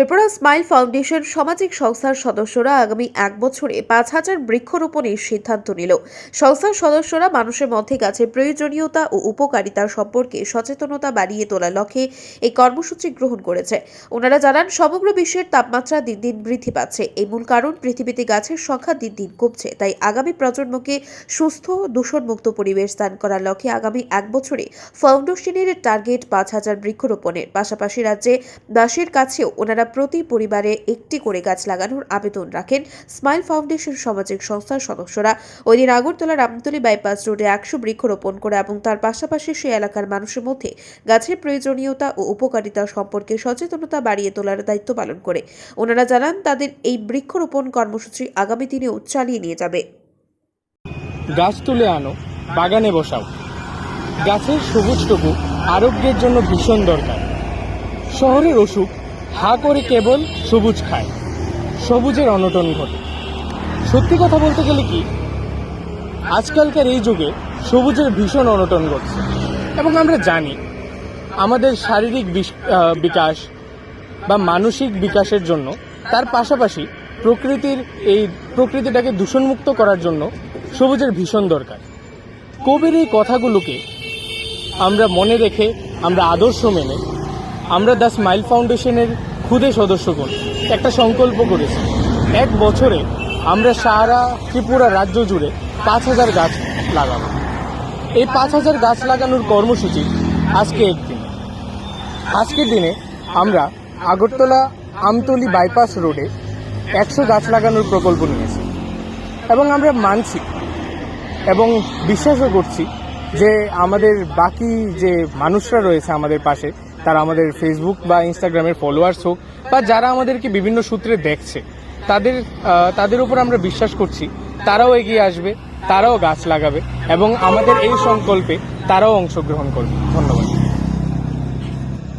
Tripura smile foundation সামাজিক সংস্থার সদস্যরা আগামী এক বছরে পাঁচ হাজার বৃক্ষরোপণের সিদ্ধান্ত নিল। সংস্থার সদস্যরা মানুষের মধ্যে গাছের প্রয়োজনীয়তা ও উপকারিতা সম্পর্কে সচেতনতা বাড়িয়ে তোলার লক্ষ্যে এই কর্মসূচি গ্রহণ করেছে। ওনারা জানান, সমগ্র বিশ্বের তাপমাত্রা দিন দিন বৃদ্ধি পাচ্ছে। এই মূল কারণ, পৃথিবীতে গাছের সংখ্যা দিন দিন কমছে। তাই আগামী প্রজন্মকে সুস্থ, দূষণমুক্ত পরিবেশ দান করার লক্ষ্যে আগামী এক বছরে ফাউন্ডেশনের টার্গেট পাঁচ হাজার বৃক্ষরোপণের। পাশাপাশি রাজ্যে দাসের কাছেও ওনারা প্রতি পরিবারে একটি করে গাছ লাগানোর আবেদন রাখেন স্মাইল ফাউন্ডেশন সামাজিক সংস্থার সদস্যরা। ওই দিন আগরতলা রামতলি বাইপাস রোডে একশো বৃক্ষরোপণ করে এবং তার পাশাপাশি সে এলাকার মানুষের মধ্যে গাছের প্রয়োজনীয়তা ও উপকারিতা সম্পর্কে সচেতনতা বাড়িয়ে তোলার দায়িত্ব পালন করে। ওনারা জানান, তাদের এই বৃক্ষরোপণ কর্মসূচি আগামী দিনেও চালিয়ে নিয়ে যাবে। গাছ তুলে আনো, বাগানে বসাও। গাছের সবুজটুকু আরোগ্যের জন্য ভীষণ দরকার। শহরের অসুখ হা করে কেবল সবুজ খায়। সবুজের অনটন ঘটে। সত্যি কথা বলতে গেলে কি? আজকালকার এই যুগে সবুজের ভীষণ অনটন ঘটছে। এবং আমরা জানি, আমাদের শারীরিক বিকাশ বা মানসিক বিকাশের জন্য তার পাশাপাশি প্রকৃতির এই প্রকৃতিটাকে দূষণমুক্ত করার জন্য সবুজের ভীষণ দরকার। কবির এই কথাগুলোকে আমরা মনে রেখে আমরা আদর্শ মেনে আমরা দ্য স্মাইল ফাউন্ডেশনের ক্ষুদে সদস্যগণ একটা সংকল্প করেছি। এক বছরে আমরা সারা ত্রিপুরা রাজ্য জুড়ে পাঁচ হাজার গাছ লাগাবো। এই পাঁচ হাজার গাছ লাগানোর কর্মসূচি আজকে একদিন আজকের দিনে আমরা আগরতলা আমতলি বাইপাস রোডে একশো গাছ লাগানোর প্রকল্প নিয়েছি এবং আমরা মানছি এবং বিশ্বাসও করছি যে আমাদের বাকি যে মানুষরা রয়েছে আমাদের পাশে তারা আমাদের ফেসবুক বা ইনস্টাগ্রামের ফলোয়ার্স হোক বা যারা আমাদেরকে বিভিন্ন সূত্রে দেখছে, তাদের তাদের উপর আমরা বিশ্বাস করছি, তারাও এগিয়ে আসবে, তারাও গাছ লাগাবে এবং আমাদের এই সংকল্পে তারাও অংশগ্রহণ করবে। ধন্যবাদ।